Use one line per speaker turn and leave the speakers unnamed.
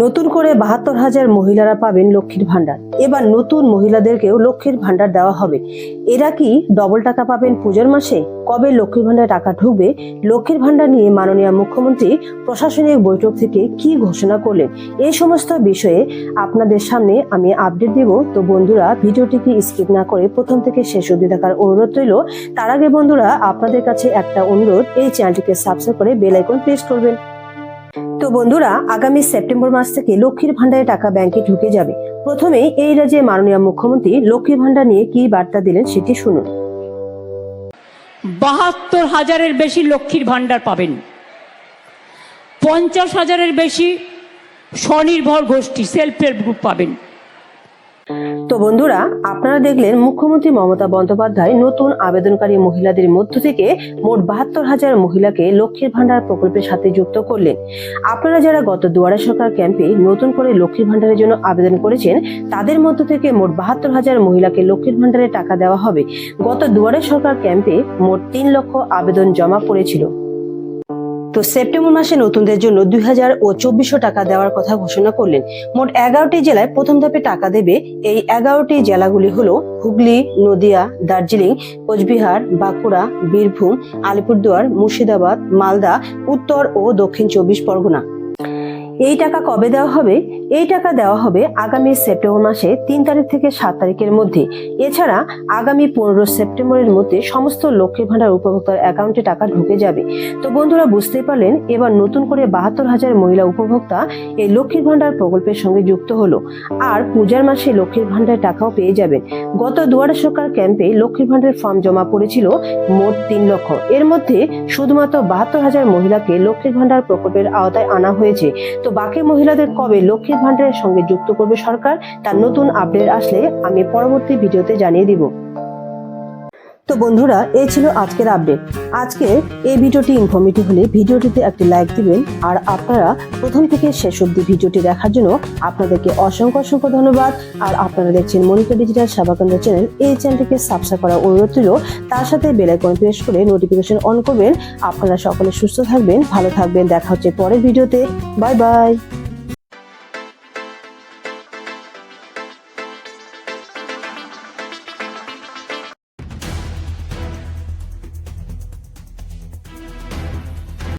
নতুন করে বাহাত্তর হাজার মহিলারা পাবেন লক্ষ্মীর ভান্ডার এবার নতুন মহিলাদেরকেও লক্ষ্মীর ভান্ডার দেওয়া হবে। এরা কি ডবল টাকা পাবেন পুজোর মাসে? কবে লক্ষ্মীর ভান্ডার টাকা ঢুকবে? লক্ষ্মীর ভান্ডার নিয়ে মাননীয় মুখ্যমন্ত্রী প্রশাসনিক বৈঠক থেকে কি ঘোষণা করলেন? এই সমস্ত বিষয়ে আপনাদের সামনে আমি আপডেট দেব। তো বন্ধুরা, ভিডিওটিকে স্কিপ না করে প্রথম থেকে শেষ অবধি দেখার অনুরোধ রইল। তার আগে বন্ধুরা, আপনাদের কাছে একটা অনুরোধ, এই চ্যানেলটিকে সাবস্ক্রাইব করে বেল আইকন প্রেস করবেন। তো বন্ধুরা, আগামী সেপ্টেম্বর মাস থেকে লক্ষ্মীর ভান্ডারে টাকা ব্যাংকে ঢুকে যাবে। প্রথমে এই রাজ্যে মাননীয় মুখ্যমন্ত্রী লক্ষ্মীর ভান্ডার নিয়ে কি বার্তা দিলেন সেটি শুনুন।
বাহাত্তর হাজারের বেশি লক্ষ্মীর ভান্ডার পাবেন। পঞ্চাশ হাজারের বেশি স্বনির্ভর গোষ্ঠী সেলফ হেল্প গ্রুপ পাবেন।
তো বন্ধুরা, আপনারা দেখলেন মুখ্যমন্ত্রী মমতা বন্দ্যোপাধ্যায় নতুন আবেদনকারী মহিলাদের মধ্য থেকে মোট বাহাত্তর হাজার মহিলাকে লক্ষ্মীর ভান্ডার প্রকল্পের সাথে যুক্ত করলেন। আপনারা যারা গত দুয়ারে সরকার ক্যাম্পে নতুন করে লক্ষ্মীর ভান্ডারের জন্য আবেদন করেছেন, তাদের মধ্য থেকে মোট বাহাত্তর হাজার মহিলাকে লক্ষ্মীর ভান্ডারে টাকা দেওয়া হবে। গত দুয়ারে সরকার ক্যাম্পে মোট তিন লক্ষ আবেদন জমা পড়েছিল। তো সেপ্টেম্বর মাসে নতুনদের জন্য দুই হাজার ও চব্বিশশো টাকা দেওয়ার কথা ঘোষণা করলেন মোট এগারোটি জেলায় প্রথম ধাপে টাকা দেবে এই এগারোটি জেলাগুলি হলো হুগলি, নদিয়া, দার্জিলিং, কোচবিহার, বাঁকুড়া, বীরভূম, আলিপুরদুয়ার, মুর্শিদাবাদ, মালদা, উত্তর ও দক্ষিণ চব্বিশ পরগনা। এই টাকা কবে দেওয়া হবে? এই টাকা দেওয়া হবে আগামী সেপ্টেম্বর মাসে তিন তারিখ থেকে সাত তারিখের মধ্যে। এছাড়া আগামী পনেরো সেপ্টেম্বরের মধ্যে সমস্ত লক্ষ্মীর ভান্ডার উপভোক্তার অ্যাকাউন্টে টাকা ঢুকে যাবে। তো বন্ধুরা বুঝতে পারলেন, এবার নতুন করে বাহাত্তর হাজার মহিলা উপভোক্তা এই লক্ষ্মীর ভান্ডার প্রকল্পের সঙ্গে যুক্ত হলো। আর পূজার মাসে লক্ষ্মীর ভান্ডার টাকাও পেয়ে যাবেন। গত দুয়ারে সরকার ক্যাম্পে লক্ষ্মীর ভান্ডার ফর্ম জমা পড়েছিল মোট তিন লক্ষ। এর মধ্যে শুধুমাত্র বাহাত্তর হাজার মহিলাকে লক্ষ্মীর ভান্ডার প্রকল্পের আওতায় আনা হয়েছে। তো বাকি মহিলাদের কবে লক্ষ্মীর ভান্ডারের সঙ্গে যুক্ত করবে সরকার, তার নতুন আপডেট আসলে আমি পরবর্তী ভিডিওতে জানিয়ে দিব। তো বন্ধুরা, এই ছিল আজকের আপডেট আজকে এই ভিডিওটি ইনফরমেটিভ হলে ভিডিওটিতে একটি লাইক দিবেন, আর আপনারা প্রথম থেকে শেষ অবধি ভিডিওটি দেখার জন্য আপনাদেরকে অসংখ্য অসংখ্য ধন্যবাদ। আর আপনারা দেখছেন মনিকা ডিজিটাল সেবাকেন্দ্র চ্যানেল, এই চ্যানেলটিকে সাবস্ক্রাইব করার অনুরোধ ছিল তার সাথে বেল আইকন প্রেস করে নোটিফিকেশন অন করবেন। আপনারা সকলে সুস্থ থাকবেন, ভালো থাকবেন। দেখা হচ্ছে পরের ভিডিওতে। Bye bye